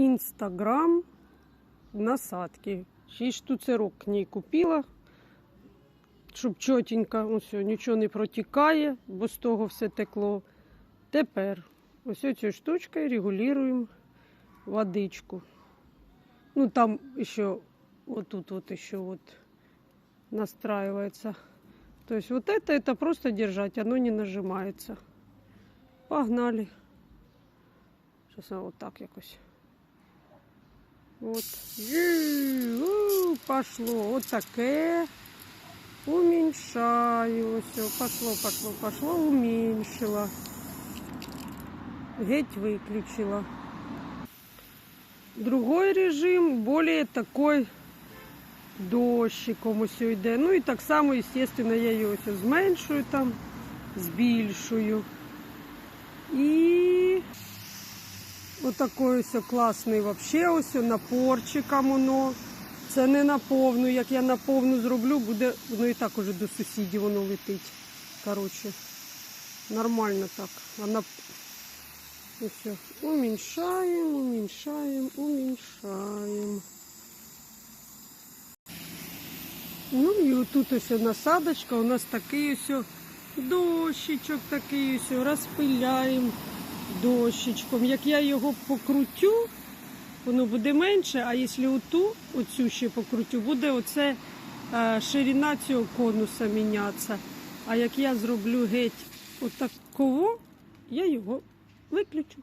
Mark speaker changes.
Speaker 1: Інстаграм насадки. Шість штуцерок к ній купила, щоб чотенько, ось, нічого не протікає, бо з того все текло. Тепер ось цією штучкою регулюємо водичку. Ну там ще отут вот еще вот настраивается. То есть вот это, это просто держать, оно не нажимается. Погнали. Сейчас вот так якось. Вот. Ю, Пошло. Вот таке. Уменьшаю. Все. Пошло, пошло, пошло. Уменьшила. Геть выключила. Другой режим, более такой дощиком ось йде. Ну і так само, естественно, я її ось зменшую там, збільшую. І отакий ось класний вообще ось напорчиком воно. Це не на повну. Як я на повну зроблю, буде воно і так уже до сусідів воно летить. Коротше, нормально так. А на и все. Уменьшаем, уменьшаем, уменьшаем. Ну і отут ось насадочка, у нас такий ось дощичок такий ось, розпиляємо дощичком. Як я його покрутю, воно буде менше, а якщо оту, оцю ще покрутю, буде оце е, ширина цього конуса мінятися. А як я зроблю геть отакого, я його виключу.